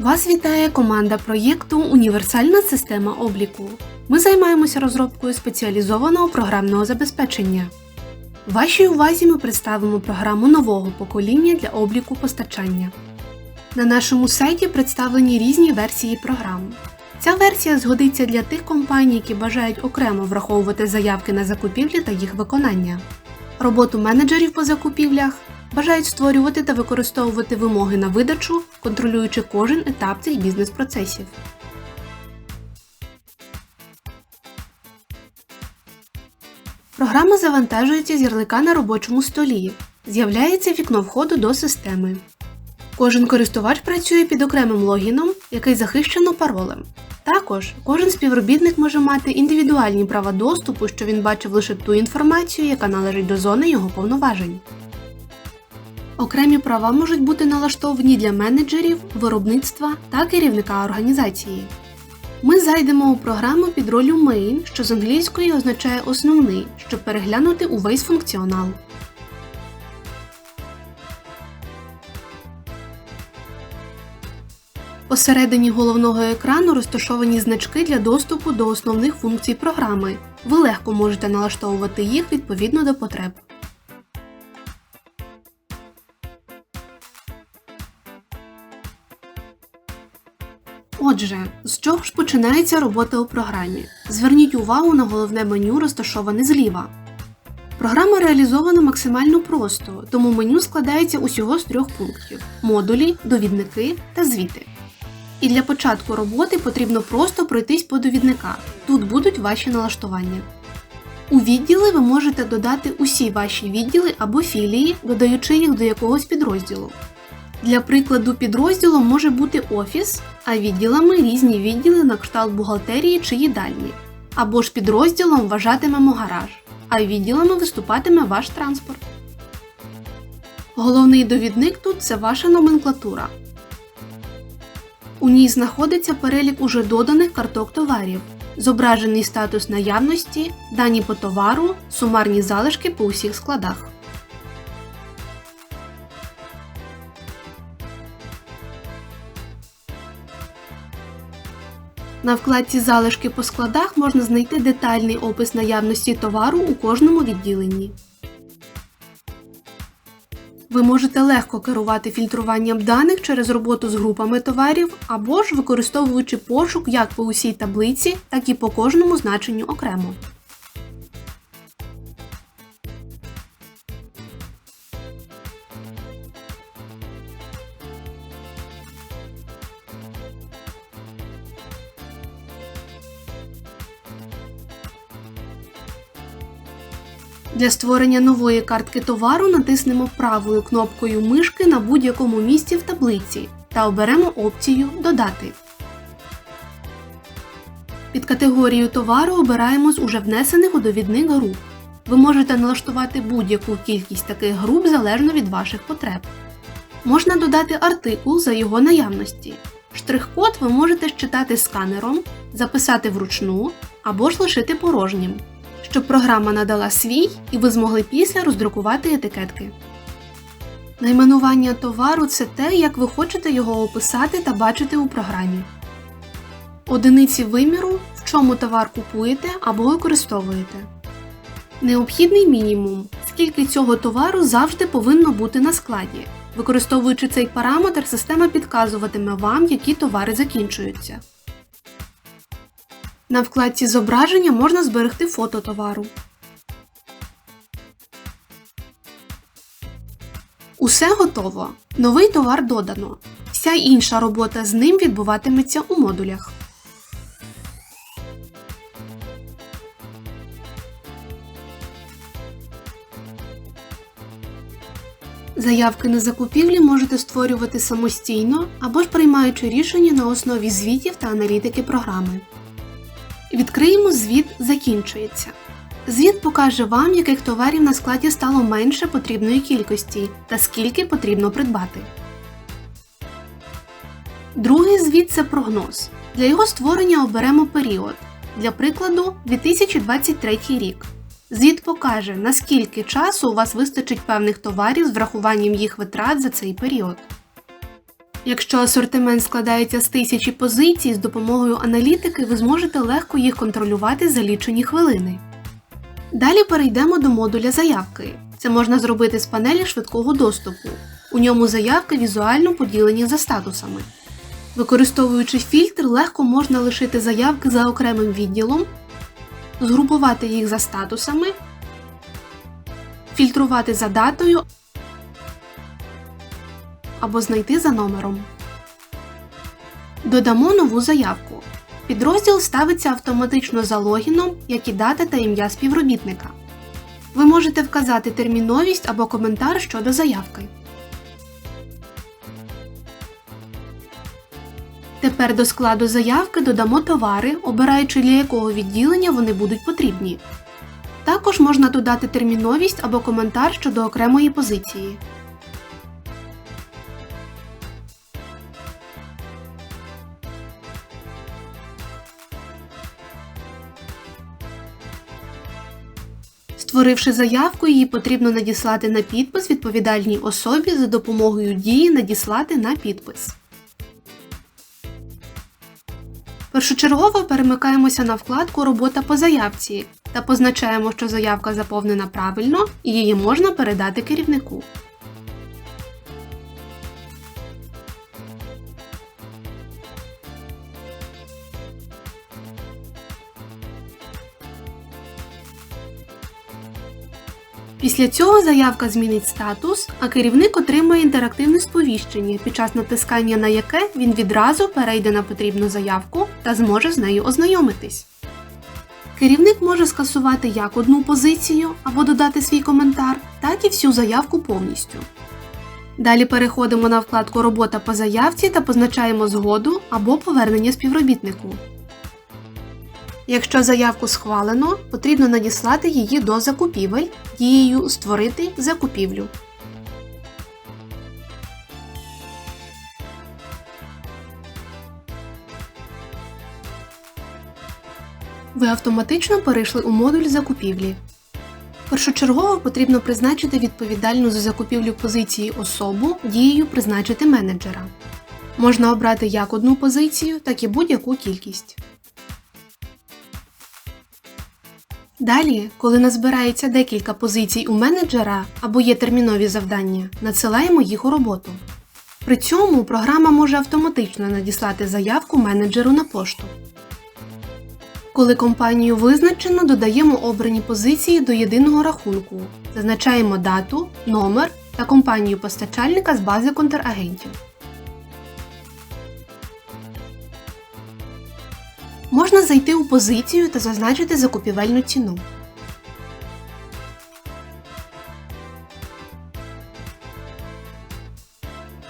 Вас вітає команда проєкту Універсальна система обліку. Ми займаємося розробкою спеціалізованого програмного забезпечення. Вашій увазі ми представимо програму нового покоління для обліку постачання. На нашому сайті представлені різні версії програм. Ця версія згодиться для тих компаній, які бажають окремо враховувати заявки на закупівлі та їх виконання, роботу менеджерів по закупівлях, бажають створювати та використовувати вимоги на видачу, контролюючи кожен етап цих бізнес-процесів. Програма завантажується з ярлика на робочому столі. З'являється вікно входу до системи. Кожен користувач працює під окремим логіном, який захищено паролем. Також кожен співробітник може мати індивідуальні права доступу, що він бачив лише ту інформацію, яка належить до зони його повноважень. Окремі права можуть бути налаштовані для менеджерів, виробництва та керівника організації. Ми зайдемо у програму під ролью Main, що з англійської означає основний, щоб переглянути увесь функціонал. Посередині головного екрану розташовані значки для доступу до основних функцій програми. Ви легко можете налаштовувати їх відповідно до потреб. Отже, з чого ж починається робота у програмі? Зверніть увагу на головне меню, розташоване зліва. Програма реалізована максимально просто, тому меню складається усього з трьох пунктів модулі, довідники та звіти. І для початку роботи потрібно просто пройтись по довідниках. Тут будуть ваші налаштування. У відділи ви можете додати усі ваші відділи або філії, додаючи їх до якогось підрозділу. Для прикладу, підрозділом може бути офіс, а відділами різні відділи на кшталт бухгалтерії чи їдальні. Або ж підрозділом вважатимемо гараж, а відділами виступатиме ваш транспорт. Головний довідник тут це ваша номенклатура. У ній знаходиться перелік уже доданих карток товарів, зображений статус наявності, дані по товару, сумарні залишки по усіх складах. На вкладці Залишки по складах можна знайти детальний опис наявності товару у кожному відділенні. Ви можете легко керувати фільтруванням даних через роботу з групами товарів або ж використовуючи пошук як по усій таблиці, так і по кожному значенню окремо. Для створення нової картки товару натиснемо правою кнопкою мишки на будь-якому місці в таблиці та оберемо опцію Додати. Під категорію товару обираємо з уже внесених у довідник груп. Ви можете налаштувати будь-яку кількість таких груп залежно від ваших потреб. Можна додати артикул за його наявності. Штрих-код ви можете щитати сканером, записати вручну або ж лишити порожнім щоб програма надала свій і ви змогли після роздрукувати етикетки. Найменування товару це те, як ви хочете його описати та бачити у програмі. Одиниці виміру, в чому товар купуєте або використовуєте. Необхідний мінімум, скільки цього товару завжди повинно бути на складі. Використовуючи цей параметр, система підказуватиме вам, які товари закінчуються. На вкладці Зображення можна зберегти фото товару. Усе готово. Новий товар додано. Вся інша робота з ним відбуватиметься у модулях. Заявки на закупівлі можете створювати самостійно або ж приймаючи рішення на основі звітів та аналітики програми. Відкриємо звіт Закінчується. Звіт покаже вам, яких товарів на складі стало менше потрібної кількості та скільки потрібно придбати. Другий звіт це прогноз. Для його створення оберемо період. Для прикладу 2023 рік. Звіт покаже, наскільки часу у вас вистачить певних товарів з врахуванням їх витрат за цей період. Якщо асортимент складається з тисячі позицій, з допомогою аналітики ви зможете легко їх контролювати за лічені хвилини. Далі перейдемо до модуля заявки. Це можна зробити з панелі швидкого доступу. У ньому заявки візуально поділені за статусами. Використовуючи фільтр, легко можна лишити заявки за окремим відділом, згрупувати їх за статусами, фільтрувати за датою або знайти за номером. Додамо нову заявку. Підрозділ ставиться автоматично за логіном, як і дата та ім'я співробітника. Ви можете вказати терміновість або коментар щодо заявки. Тепер до складу заявки додамо товари, обираючи для якого відділення вони будуть потрібні. Також можна додати терміновість або коментар щодо окремої позиції. Створивши заявку, її потрібно надіслати на підпис відповідальній особі за допомогою дії Надіслати на підпис. Першочергово перемикаємося на вкладку Робота по заявці та позначаємо, що заявка заповнена правильно і її можна передати керівнику. Після цього заявка змінить статус, а керівник отримає інтерактивне сповіщення, під час натискання на яке він відразу перейде на потрібну заявку та зможе з нею ознайомитись. Керівник може скасувати як одну позицію або додати свій коментар, так і всю заявку повністю. Далі переходимо на вкладку Робота по заявці та позначаємо згоду або повернення співробітнику. Якщо заявку схвалено, потрібно надіслати її до закупівель дією Створити закупівлю. Ви автоматично перейшли у модуль закупівлі. Першочергово потрібно призначити відповідальну за закупівлю позиції особу дією Призначити менеджера. Можна обрати як одну позицію, так і будь-яку кількість. Далі, коли назбирається декілька позицій у менеджера або є термінові завдання, надсилаємо їх у роботу. При цьому програма може автоматично надіслати заявку менеджеру на пошту. Коли компанію визначено, додаємо обрані позиції до єдиного рахунку, зазначаємо дату, номер та компанію постачальника з бази контрагентів. Зайти у позицію та зазначити закупівельну ціну.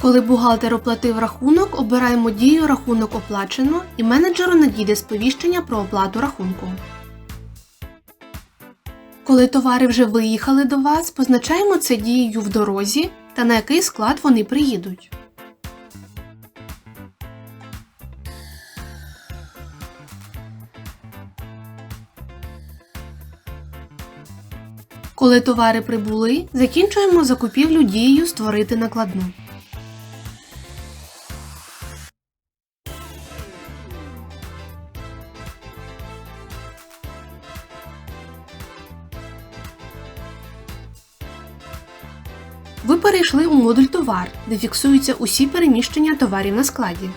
Коли бухгалтер оплатив рахунок, обираємо дію Рахунок оплачено і менеджеру надійде сповіщення про оплату рахунку. Коли товари вже виїхали до вас, позначаємо це дією в дорозі та на який склад вони приїдуть. Коли товари прибули, закінчуємо закупівлю дією Створити накладну. Ви перейшли у модуль Товар, де фіксуються усі переміщення товарів на складі.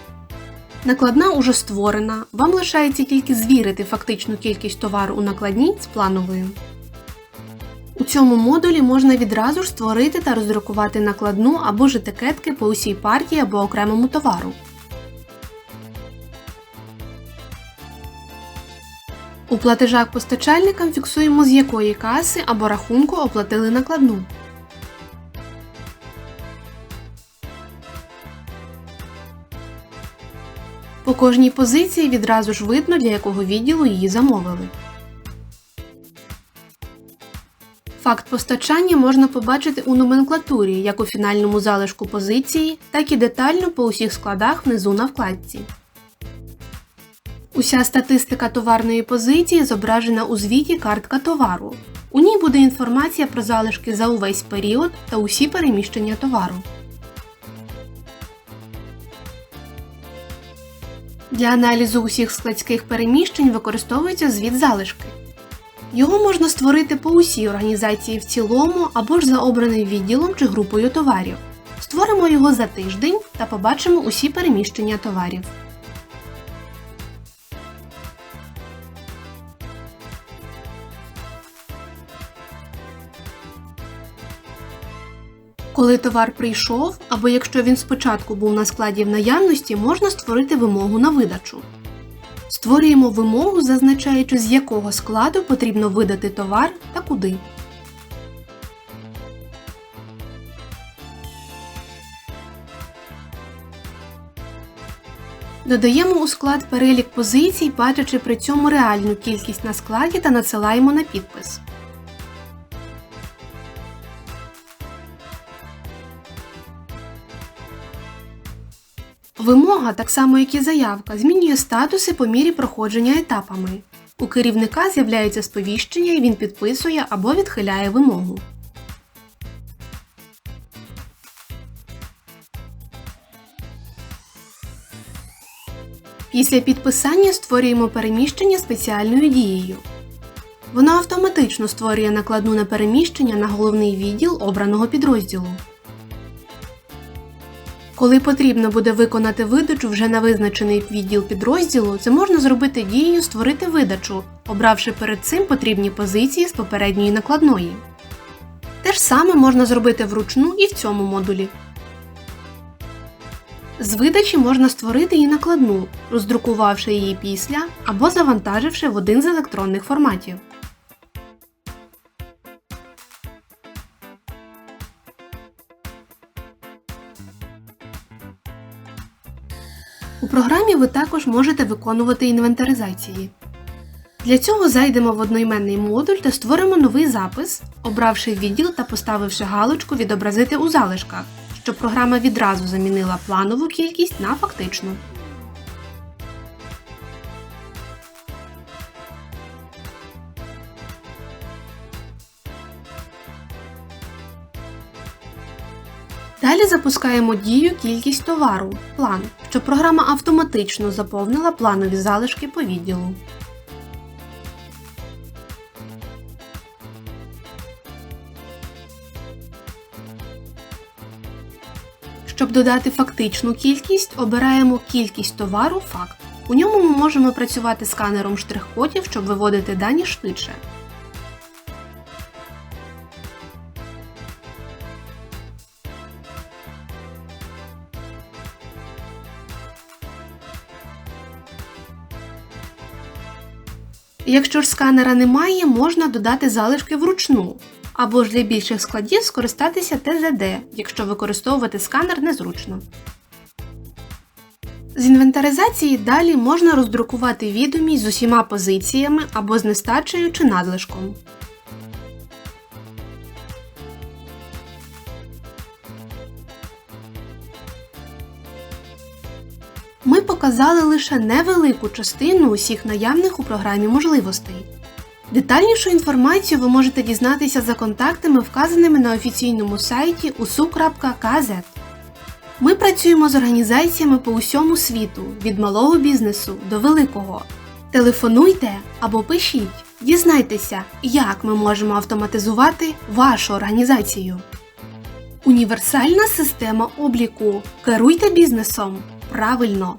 Накладна уже створена, вам лишається тільки звірити фактичну кількість товару у накладній з плановою. У цьому модулі можна відразу ж створити та роздрукувати накладну або ж етикетки по усій партії або окремому товару. У платежах постачальникам фіксуємо з якої каси або рахунку оплатили накладну. По кожній позиції відразу ж видно, для якого відділу її замовили. Факт постачання можна побачити у номенклатурі як у фінальному залишку позиції, так і детально по усіх складах внизу на вкладці. Уся статистика товарної позиції зображена у звіті картка товару. У ній буде інформація про залишки за увесь період та усі переміщення товару. Для аналізу усіх складських переміщень використовується звіт залишки. Його можна створити по усій організації в цілому або ж за обраним відділом чи групою товарів. Створимо його за тиждень та побачимо усі переміщення товарів. Коли товар прийшов, або якщо він спочатку був на складі в наявності, можна створити вимогу на видачу. Створюємо вимогу, зазначаючи, з якого складу потрібно видати товар та куди. Додаємо у склад перелік позицій, бачачи при цьому реальну кількість на складі та надсилаємо на підпис. Вимога, так само як і заявка, змінює статуси по мірі проходження етапами. У керівника з'являється сповіщення і він підписує або відхиляє вимогу. Після підписання створюємо переміщення спеціальною дією. Вона автоматично створює накладну на переміщення на головний відділ обраного підрозділу. Коли потрібно буде виконати видачу вже на визначений відділ підрозділу, це можна зробити дією Створити видачу, обравши перед цим потрібні позиції з попередньої накладної. Те ж саме можна зробити вручну і в цьому модулі. З видачі можна створити і накладну, роздрукувавши її після або завантаживши в один з електронних форматів. У програмі ви також можете виконувати інвентаризації. Для цього зайдемо в одноіменний модуль та створимо новий запис, обравши відділ та поставивши галочку Відобразити у залишках, щоб програма відразу замінила планову кількість на фактичну. Далі запускаємо дію кількість товару план, щоб програма автоматично заповнила планові залишки по відділу. Щоб додати фактичну кількість, обираємо кількість товару факт. У ньому ми можемо працювати сканером штрих-кодів, щоб виводити дані швидше. Якщо ж сканера немає, можна додати залишки вручну, або ж для більших складів скористатися ТЗД, якщо використовувати сканер незручно. З інвентаризації далі можна роздрукувати відомість з усіма позиціями або з нестачею чи надлишком. Показали лише невелику частину усіх наявних у програмі можливостей. Детальнішу інформацію ви можете дізнатися за контактами, вказаними на офіційному сайті usu.kz. Ми працюємо з організаціями по усьому світу, від малого бізнесу до великого. Телефонуйте або пишіть, дізнайтеся, як ми можемо автоматизувати вашу організацію. Універсальна система обліку. Керуйте бізнесом правильно.